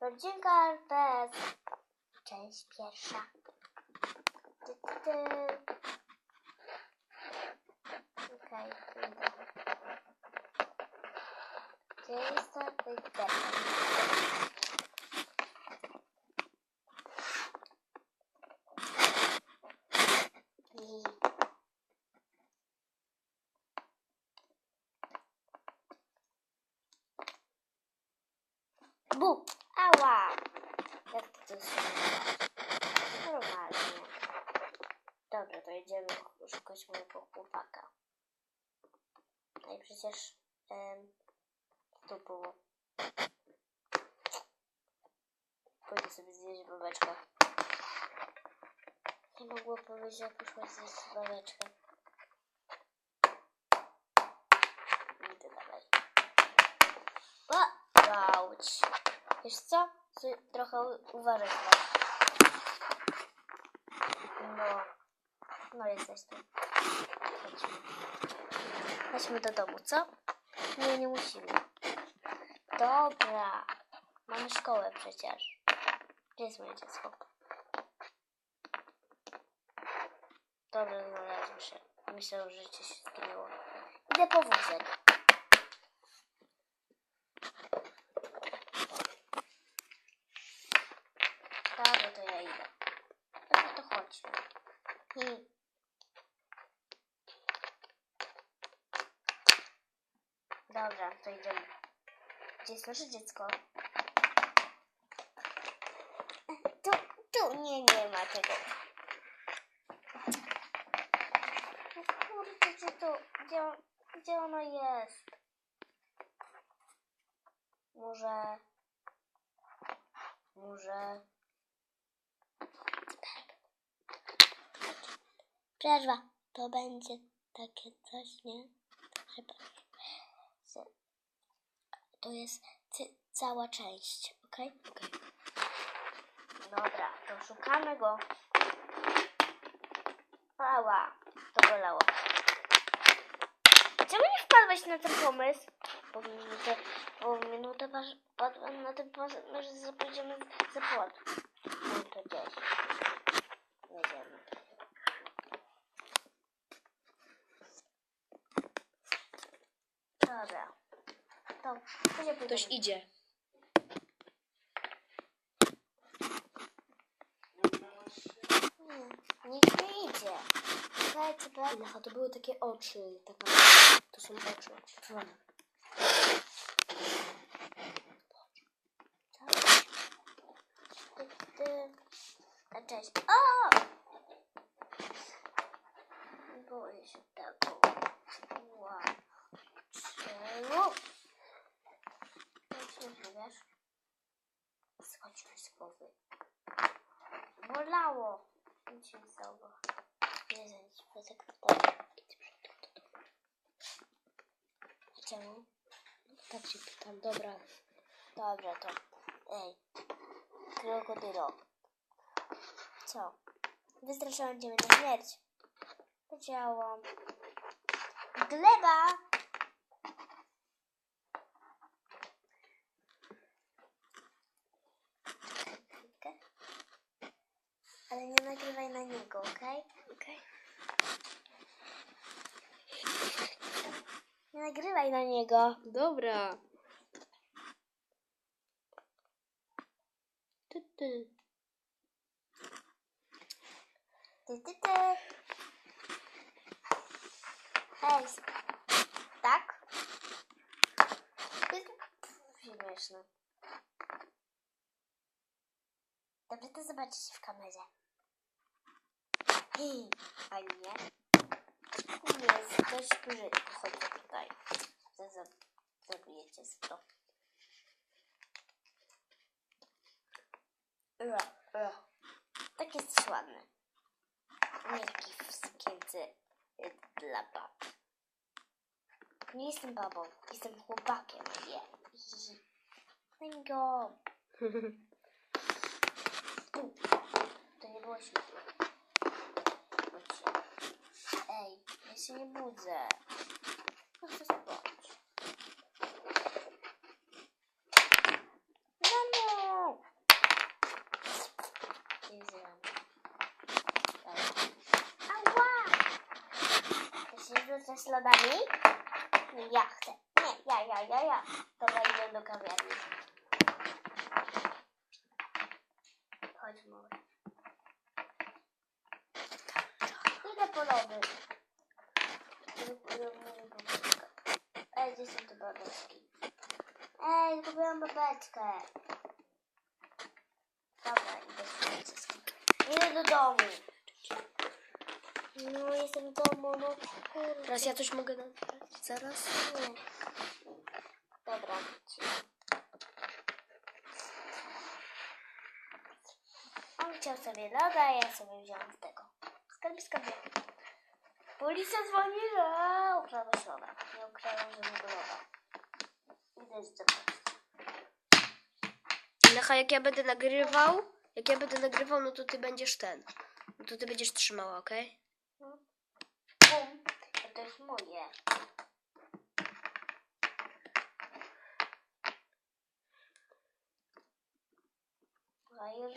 Rodzinka RPS. Część pierwsza. Ty, ty, ty. Idę. Gdzie jest? I... Bu! Ała! Jak to się nazywa? Normalnie. Dobra, to idziemy szukać mojego chłopaka. No i przecież em, tu było. Pójdę sobie zjeść babeczkę. Nie mogło powiedzieć, jak poszła zjeść babeczkę. Idę dalej. O! Auć. Wiesz co? Trochę uważaj. No. No jesteś tu. Chodźmy. Chodźmy do domu, co? Nie, nie musimy. Dobra. Mamy szkołę przecież. Gdzie jest moje dziecko? Dobra, znalazłem się. Myślę, że życie się zginęło. Idę po wózek. Dobra, to ja idę. Dobra, to chodźmy. Dobra, to idziemy. Gdzie jest nasze dziecko? Tu, tu nie, nie ma tego. Kurde, gdzie to, gdzie, gdzie ono jest? Może... Może... Przerwa. To będzie takie coś, nie? Przepraszam. Z- To jest cała część, ok? Ok. Dobra, to szukamy go. Ała, to bolało. Czemu nie wpadłeś na ten pomysł? Po minutę, po minutę masz, wpadłem na ten pomysł, że pójdziemy za płot. No to gdzieś. Jedziemy. Dobra. Pójdziemy? Ktoś idzie. Nie, nikt nie idzie. Słuchajcie, prawda? Aha, to były takie oczy. Taka... To są oczy. Czerwone. Cześć. O! Boję się tego. Wow. Czemu? Nic nie wiesz? Schodził mi z głowy. Bolało. Nie stało. Nie znam, co sekretarza. Czemu? Tak się pytam. Dobra. Dobra, to. Ej. Krokodylo. Co? Wystraszyłem cię na śmierć. Powiedziałam. Gleba! Chwilkę. Ale nie nagrywaj na niego, okej? Okej. Nie nagrywaj na niego. Dobra. Ty, ty. Ty, ty, ty. Ej, s- tak? Śmieszne. Dobrze, to zobaczycie w kamerze. Hej, a nie? Dość brzydko, chodźcie tutaj. Zabijecie to. Tak jest ładny. Taki w sukience y, dla bab. Nie jestem babą, jestem chłopakiem. Nie. Daj go. To nie było śmieszne. Ej, ja się nie budzę. No chcę spać. Rano! Jest rano. Ała! Ja się rzucę z lodami? No ja chcę. Nie, ja, ja, ja, ja. Dobra, idę do kawiarni. Chodź może. Lody. Ej, gdzie są te babeczki? Ej, kupiłam babeczkę. Dobra, idę wszystkiego. Idę do domu. No, jestem w domu, no kurde. Teraz ja coś mogę nagrać? Zaraz? Nie. Dobra. On chciał sobie loda, a ja sobie wziąłem z tego. Skarbiska wiem. Policja dzwoni, że ukradłeś loda. Nie ukradłem żadnego loda. Idę zdobyć. Lecha, jak ja będę nagrywał, jak ja będę nagrywał, no to ty będziesz ten. No to ty będziesz trzymała, okej? Bum. A to jest moje. A już Ty, nie ty, ty, ma ty, co ty. brać.